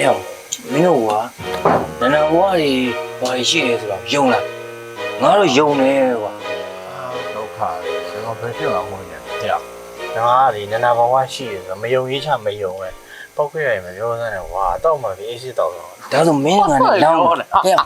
အဲ့အောင်မင်းတို့ကနန္ဒဘွားတွေဘာရှိလဲဆိုတော့ယုံလားငါတို့ယုံတယ်ကွာဒုက္ခကျွန်တော်ဘယ်ဖြစ်မှာမဟုတ်ညာတဲ့ငါဒီနန္ဒဘဝရှိရဆိုမယုံရေးချမယုံပဲပောက်ခဲ့ရမယ်ပြောစမ်းတယ်ဝါတော့မှဒီအေးစစ်တော့တော့ဒါဆိုမင်းကလည်းလောင်းလာဟဲ့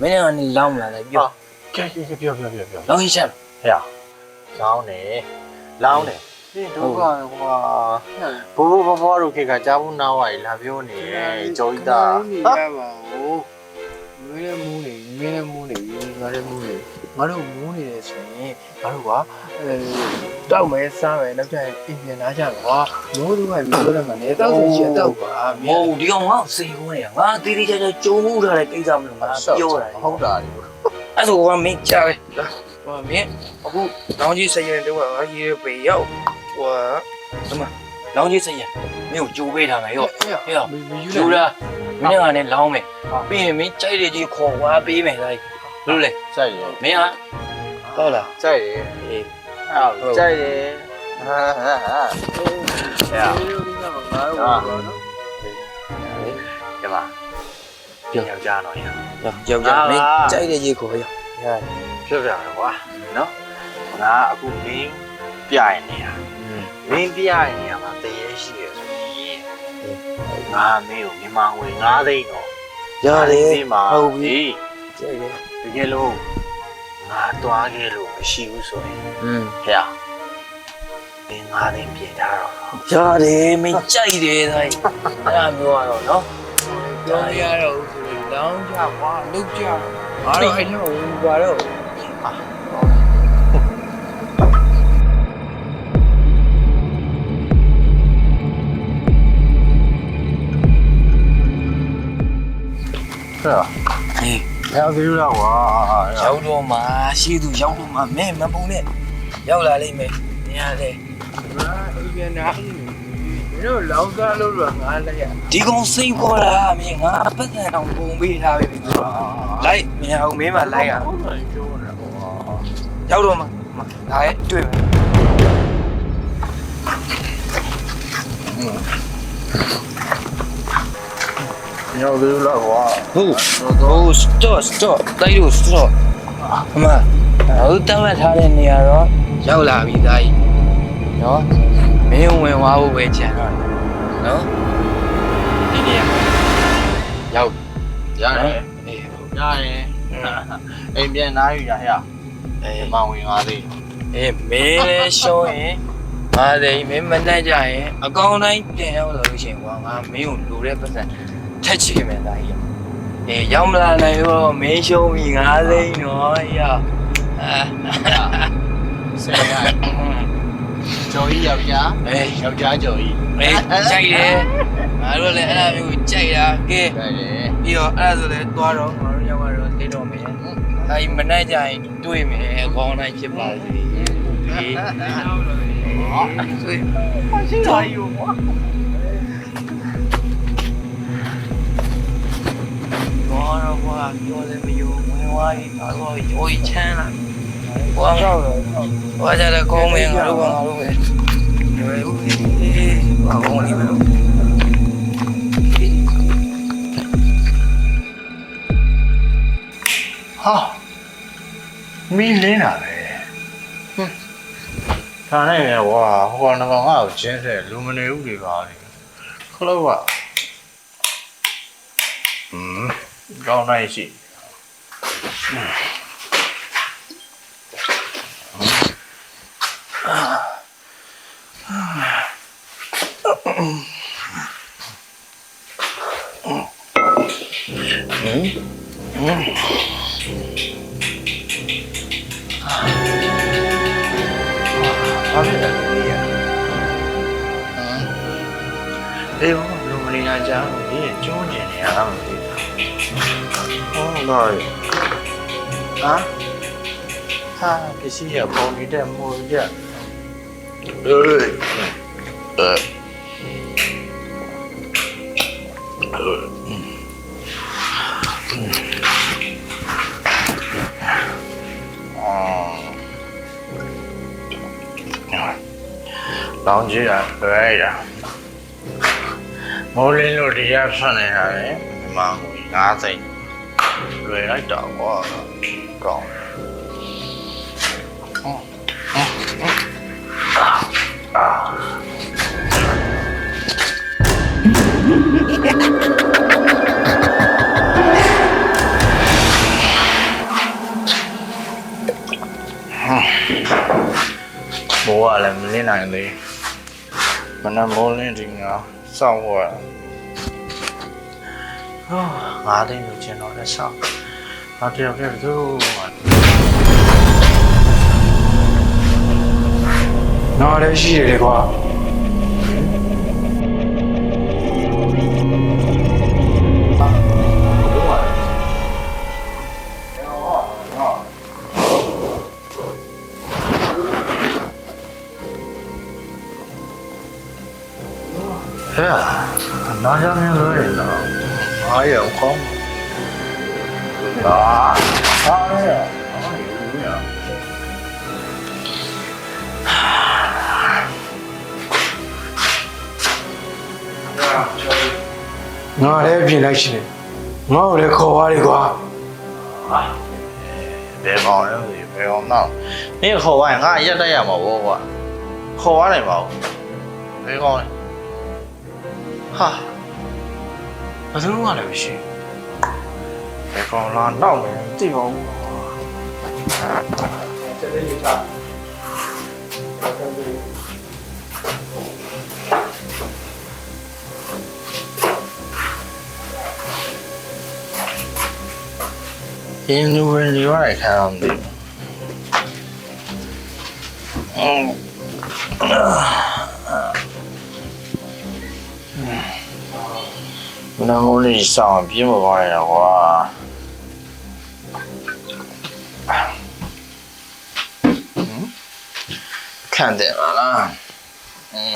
မင်းကလည်းလောင်းလာတယ်ပြောကဲပြောပြောပြောပြောလောင်းရချက်ဟဲ့လောင်းနေလောင်းနေ ဒီဒုက္ခကွာဘိုးဘိုးဘဘတို့ခေတ်ကကြားဘူးနားဝါရီလာပြောနေကြောကြီးတာနေရပါဘူးမင်းလည်းမူးနေမင်းလည်းမူးနေငါလည်းမူးနေငါတို့မူးနေတယ်ဆိုရင်ငါတို့ကအဲတောက်မဲစားမယ်နောက်ကျရင်ပြင်ပြင်လာကြတော့မိုးတို့ကပြောတယ်မှာလေတောက်စီချင်တောက်ပါမဟိုင်းဒီကောင်ငါ့စေခိုးနေတာငါတီးတီးချာချာကြုံမှုထားတဲ့ကိစ္စမလို့ငါပြောတာဟုတ်တာလေအဲ့ဆိုကမင်းကြားပဲဟိုမင်းအခုလောင်းကြီးစရင်တော့ငါရေပေရောက် ဟိုဒီမှာလောင်းကြီးစရင်မင်းကိုကြိုးပေးထားမယ်ရော့ဟဲ့ဟဲ့မယူယူလားလားမင်းကလည်းလောင်းမယ်ပြီးရင်မင်းကြိုက်တဲ့ကြီးခေါ်ဝါပေးမယ်လိုက်လို့လေကြိုက်ရမင်းဟာဟုတ်လားကြိုက်ရအေးဟုတ်ကြိုက်ရဟာဟာဟာဟဲ့ငါတို့ကငါတို့ကတော့နော်ဒီမှာပြောက်ကြတော့ရယောက်ျားမင်းကြိုက်တဲ့ကြီးခေါ်ရပြောပြရကွာနော်ငါအခုမင်းပြရင်နေတာ မင်းပြရင်နေရာမှာတရေရှိရဆိုရင်ငါမင်းကိုမြန်မာငွေ9သိန်းတော့ရတယ်ဒီမှာဟုတ်ပြီဒီကြိုက်တယ်တကယ်လို့ငါတွားခဲ့လို့မရှိဘူးဆိုရင်อืมဟဲ့မင်း9သိန်းပြင်ထားတော့ရတယ်မင်းကြိုက်တယ်တိုင်းအဲ့ဒါမျိုးကတော့နော်ပြောရတော့ဆိုရင်လောင်းကြကွာလုတ်ကြငါတို့အဲ့တော့ဘူးပါတော့ ဟဲ့အေးရောက်သေးလားကွာရောက်တော့မှရှိသူရောက်တော့မှမင်းမပုံနဲ့ရောက်လာလိမ့်မယ်နေရာလေငါအိမ်ပြန်လာပြီတို့လောင်းစားလို့တော့ငါလည်းရဒီကောင်စိတ်ပေါ်လာမင်းငါပတ်စံအောင်ပုံပေးထားပြီလိုက်မင်းအောင်မင်းမလိုက်ရဟုတ်တယ်ပြောနေတာကွာရောက်တော့မှဒါရဲ့တွေ့မယ် ရောက်သေးလားကွာဟုတ်ဟုတ် stop stop တိုက်လို့ stop အမဟိုတမတ်ထားတဲ့နေရာတော့ရောက်လာပြီသားကြီးနော်မင်းဝင်သွားဖို့ပဲကြံတော့နော်ဒီနေရာရောက်ရတယ်အေးရတယ်အိမ်ပြန်နားယူရဟဲ့အေးမောင်ဝင်သွားသေးအေးမင်းလည်းရှုံးရင်ငါလည်းမင်းမနဲ့ကြရင်အကောင်းတိုင်းပြန်ရောက်လာလို့ရှိရင်ကွာငါမင်းကိုလိုတဲ့ပတ်စံ ထက်ချင်မယ်သားကြီးအေးရောက်မလာနိုင်တော့မင်းရှုံးပြီငါသိန်းနော်ရအာဆယ်ရကျော်ကြီးယောက်ျားအေးယောက်ျားကျော်ကြီးအေးကြိုက်တယ်ငါတို့လည်းအဲ့ဒါမျိုးကိုကြိုက်တာကဲကြိုက်တယ်ပြီးတော့အဲ့ဒါဆိုလည်းသွားတော့ငါတို့ရောက်တော့သိတော့မယ်ဒါကြီးမနဲ့ကြရင်တွေ့မယ်အကောင်းတိုင်းဖြစ်ပါစေဒီဟောဆွေးရှိပါယူကွာဘော တော့ကွာပြောလည်းမယုံဝင်သွားပြီငါတို့ရိုးချမ်းလာကွာတော့ဟောကြတယ်ကောင်းမယ်ငါတို့ကငါတို့ပဲရွယ်ဦးအေးဘာကောင်းနေမလို့ဟာမီးလင်းတာပဲဟွန်းဒါနဲ့ရကွာဟိုကတော့ငါ့ကိုကျင်းဆက်လူမနေဘူးတွေပါလေခလုတ်ကอื มကောင်းနိုင်ရှိဘာဖြစ်လဲဒီရအေးဘာလူ မနေနာကြောင်ဒီကျုံးကျင်နေရတာမသိဘူးဟောတော့ဟာဟာပစ္စည်းရပုံနေတဲ့မိုးရအေးအဲလောင်းကြီးရလွဲရမိုးလင်းတို့တရားဆက်နေတာလေဒီမှာ ဟို9စိတ်လွယ်လိုက်တော့ကွာကောင်းမိုးကလည်းမလင်းနိုင်သေးမနက်မိုးလင်းဒီငါစောင့်ဖို့ရ ဟာငါသိလို့ကျင်တော့လည်းစောင့်ဘာတယောက်တည်းသူနော်လည်းရှိတယ်လေကွာ အားရခေါင်းလာအားရအားရငါလည်းပြင်လိုက်ရှင်ငါ့ကိုလည်းခေါ်သွားလေကွာဘယ်ကောင်လဲဘယ်ကောင်တော့မင်းခေါ်ဝိုင်းငါရက်တက်ရမှာဘောကွာခေါ်သွားနိုင်ပါဘူးဘယ်ကောင်လဲဟာ ဘယ်သူမှလည်းမရှိဘယ်ကောင်လာတော့မယ်သိပါဘူးတက်လေးချာရင်းနှီးဝင်နေရတဲ့ခံအောင်ဒီအင်း 能不上比我玩一下嗯看点完了嗯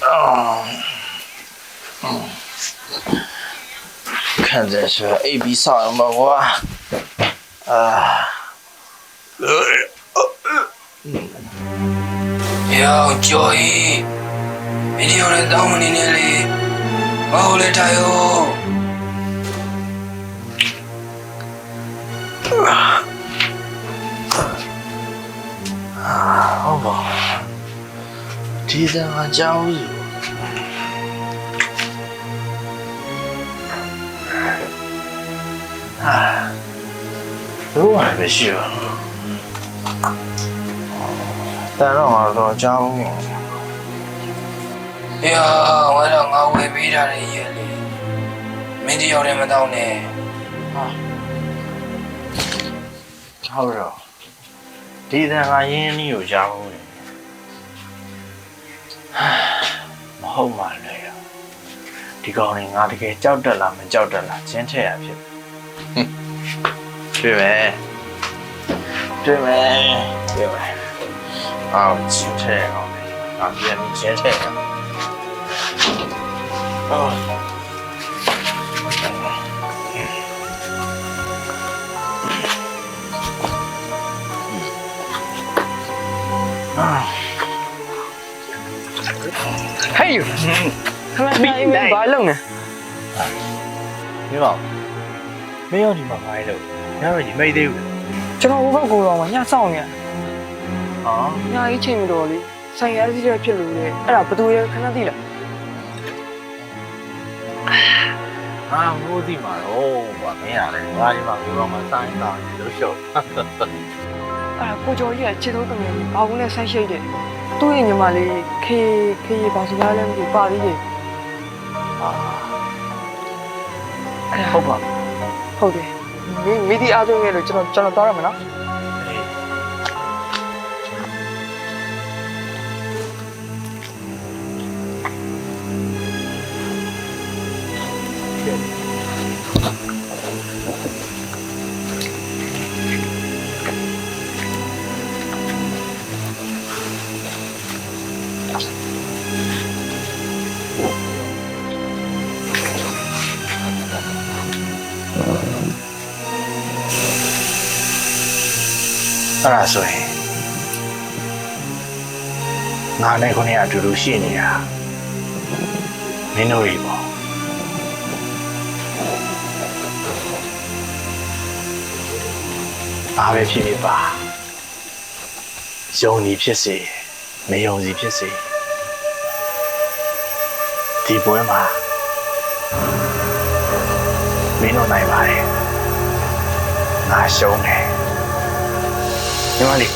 啊嗯。看这是 ab 上的吗我啊。呃嗯。要交易一定要来当我的里 ဘာလို့လဲတာယောဟုတ်ပါဒီစံကကြောက်စုဟာဘူးဝါမရှိဘူးတန်တော့ငါတော့ကြောက် ။အေးဟာဝါတော့ငါဝယ်ပေးတာလေရဲ့လေ။မင်းတယောက်တည်းမတော့နဲ့။ဟာ။ဟုတ်တော့ဒီသံဃာရင်းနှီးကိုရအောင်လေ။မဟုတ်ပါနဲ့။ဒီကောင်လေးငါတကယ်ကြောက်တက်လားမကြောက်တက်လားချင်းထက်ရဖြစ်။တွေ့မယ်။တွေ့မယ်။တွေ့မယ်။အော်ချင်းထက်အောင်လေ။ငါပြန်ပြီးချင်းထက်အောင် အော်ဟေးခမမင်းဘာလုပ်နေမင်းပါမင်းရောဒီမှာဘာလဲလို့ညတော့ဒီမိတ်သေးဘူးကျွန်တော်ဘဘကိုတော့မညစောင့်နေဟာညာကြီးချိန်မတော်လေဆိုင်ရစီတဲ့ဖြစ်လို့လေအဲ့ဒါဘသူရဲ့ခဏသိလား ဟာမိုးဒီမှာတော့ဘာမင်းရတယ်ငါဒီမှာဘယ်တော့မှစိုင်းတာလို့ရှုပ်အဲ့ဒါကိုကျော်ကြီးကခြေသုံးတုံနေဘာဘူးနဲ့ဆိုင်ရှိတ်တယ်သူ့ရဲ့ညီမလေးခေခေဘာစကားလဲမသိပါသေးတယ်ဟာအဲ့ဒါဟုတ်ပါဟုတ်တယ်မင်းမိသည့်အားထုတ်ရဲ့လို့ကျွန်တော်ကျွန်တော်သွားရမယ် အဲ့ဒါဆိုရင်ငါနဲ့ခုနေအတူတူရှိနေတာမင်းတို့တွေပေါ့ဘာပဲဖြစ်ဖြစ်ပါယုံကြည်ဖြစ်စေ မယုံကြည်ဖြစ်စေဒီပွဲမှာမင်းတို့နိုင်ပါတယ်ငါရှုံးတယ်ညီမလေး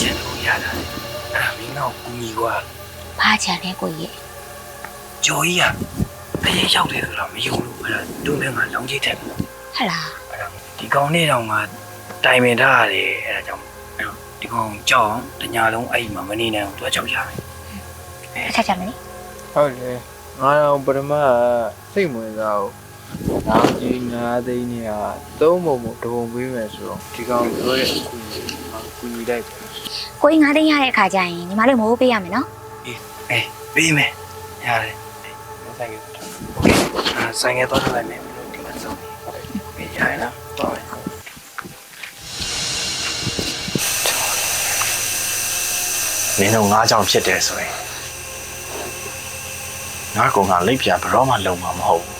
ကျန်လို့ရတာအဲ့ဒါမင်းတော့ကူညီကွာဘာချန်လဲကိုကြီးရဲ့ကျော်ကြီးကတရေရောက်တယ်ဆိုတော့မယုံလို့အဲ့ဒါသူ့ဘက်ကလောင်းကြီးထက်တယ်ဟဟလားအဲ့ဒါဒီကောင်နဲ့တော့ငါတိုင်ပင်ထားရတယ်အဲ့ဒါကြောင့်အဲ့တော့ဒီ ကောင်ကြောက်အောင်တညာလုံးအဲ့ဒီမှာမနေနိုင်ဘူးသူကကြောက်ကြတယ် တစ်ချက်ချက်မလေး ဟုတ်လေငါတော့ပထမစိတ်ဝင်စားဘူးနောက်ကြီးငါသိန်းနေဟာသုံးပုံပုံတပုံပေးမယ်ဆိုတော့ဒီကောင်ပြောရဲ့အကူကြီးငါကူညီလိုက်တယ် ကိုကြီးငါးသိန်းရတဲ့အခါကျရင်ညီမလေးမိုးပေးရမယ်နော် အေးပေးမယ်ရတယ်ဆိုင်ကโอเคအာဆိုင်ကတော့လိုက်မယ်ဒီမှာစောင့်နေရရလားတော့ မင်းတို့ငါးကြောင်ဖြစ်တယ်ဆိုရင်ငါကောင်ကလိပ်ပြဘရောမှလုံမှာမဟုတ်ဘူး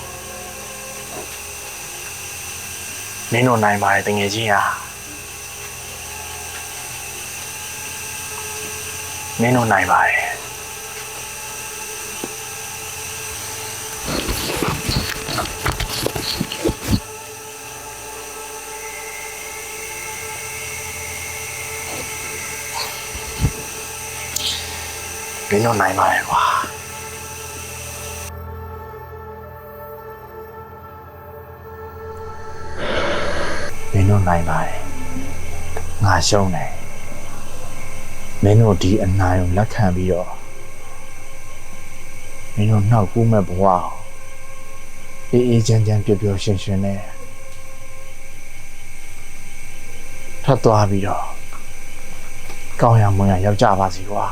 မင်းတို့နိုင်ပါတယ်တငယ်ချင်းဟာမင်းတို့နိုင်ပါတယ် မင်းတို့နိုင်ပါတယ်ကွာမင်းတို့နိုင်ပါတယ်ငါရှုံးတယ်မင်းတို့ဒီအနိုင်ကိုလက်ခံပြီးတော့မင်းတို့နှောက်ကူးမဲ့ဘဝကိုအေးအေးချမ်းချမ်းပျော်ပျော်ရွှင်ရွှင်နဲ့ထွက်သွားပြီးတော့ကောင်းရမွန်ရရောက်ကြပါစီကွာ